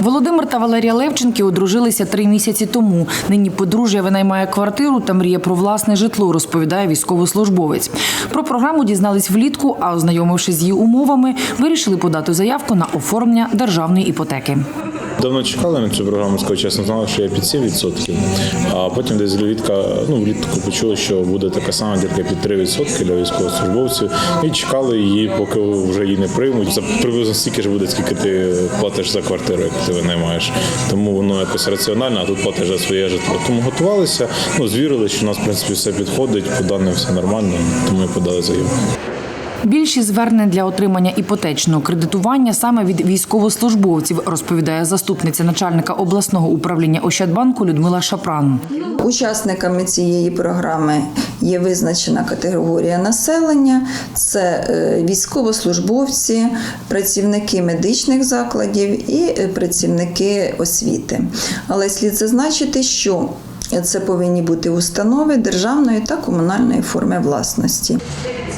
Володимир та Валерія Левченки одружилися три місяці тому. Нині подружжя винаймає квартиру та мріє про власне житло, розповідає військовослужбовець. Про програму дізнались влітку, а ознайомившись з її умовами, вирішили подати заявку на оформлення державної іпотеки. Давно чекали на цю програму, скажу чесно, знали, що я під 7%, а потім десь влітка, ну, влітку почули, що буде така сама дірка під 3% для військовослужбовців. І чекали її, поки вже її не приймуть. За приблизно стільки ж буде, скільки ти платиш за квартиру, яку ти винаймаєш. Тому воно якось раціонально, а тут платиш за своє житло. Тому готувалися, ну, звірили, що у нас, в принципі, все підходить, по даним все нормально, тому і подали заявку. Більшість звернень для отримання іпотечного кредитування саме від військовослужбовців, розповідає заступниця начальника обласного управління Ощадбанку Людмила Шапран. Учасниками цієї програми є визначена категорія населення: це е, військовослужбовці, працівники медичних закладів і е, працівники освіти. Але слід зазначити, що це повинні бути установи державної та комунальної форми власності.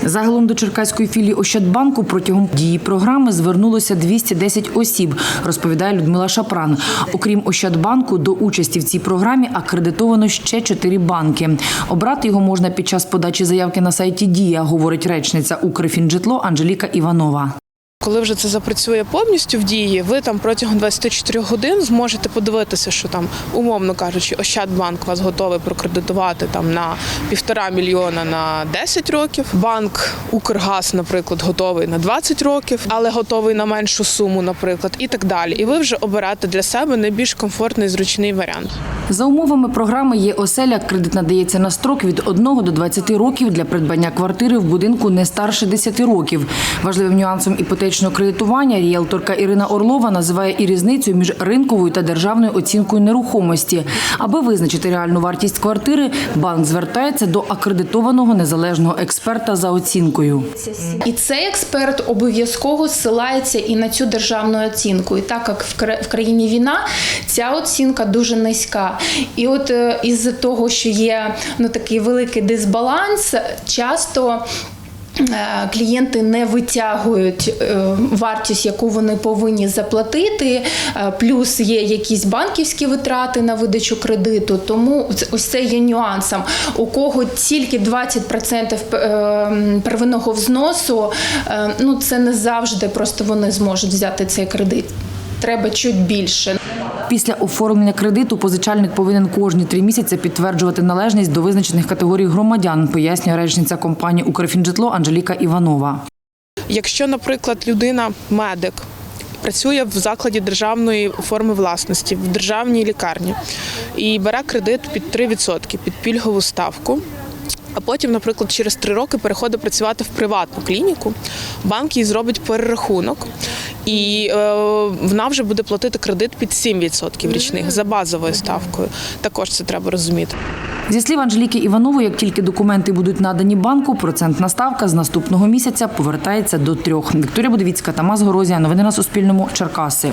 Загалом до Черкаської філії Ощадбанку протягом дії програми звернулося 210 осіб, розповідає Людмила Шапран. Окрім Ощадбанку, до участі в цій програмі акредитовано ще чотири банки. Обрати його можна під час подачі заявки на сайті Дія, говорить речниця Укрфінжитло Анжеліка Іванова. Коли вже це запрацює повністю в дії, ви там протягом 24 годин зможете подивитися, що там, умовно кажучи, Ощадбанк вас готовий прокредитувати там на півтора мільйона на 10 років. Банк Укргаз, наприклад, готовий на 20 років, але готовий на меншу суму, наприклад, і так далі. І ви вже оберете для себе найбільш комфортний зручний варіант. За умовами програми є оселя. Кредит надається на строк від 1 до 20 років для придбання квартири в будинку не старше 10 років. Важливим нюансом іпотечного кредитування ріелторка Ірина Орлова називає і різницю між ринковою та державною оцінкою нерухомості. Аби визначити реальну вартість квартири, банк звертається до акредитованого незалежного експерта за оцінкою. І цей експерт обов'язково ссилається і на цю державну оцінку. І так як в кра- в країні війна, ця оцінка дуже низька. І от е, із-за того, що є ну такий великий дисбаланс, часто. Е, Клієнти не витягують е, вартість, яку вони повинні заплатити, е, плюс є якісь банківські витрати на видачу кредиту. Тому ось це є нюансом. У кого тільки 20% п- е, первинного взносу, ну це не завжди просто вони зможуть взяти цей кредит. Треба чуть більше. Після оформлення кредиту позичальник повинен кожні три місяці підтверджувати належність до визначених категорій громадян, пояснює речниця компанії Укрфінжитло Анжеліка Іванова. Якщо, наприклад, людина медик. Працює в закладі державної форми власності в державній лікарні і бере кредит під 3% під пільгову ставку. А потім, наприклад, через три роки переходить працювати в приватну клініку. Банк їй зробить перерахунок, і е, вона вже буде платити кредит під 7% річних за базовою ставкою. Також це треба розуміти. Зі слів Анжеліки Іванової, як тільки документи будуть надані банку, процентна ставка з наступного місяця повертається до трьох. Вікторія Будовіцька, Тамас Горозія. Новини на Суспільному. Черкаси.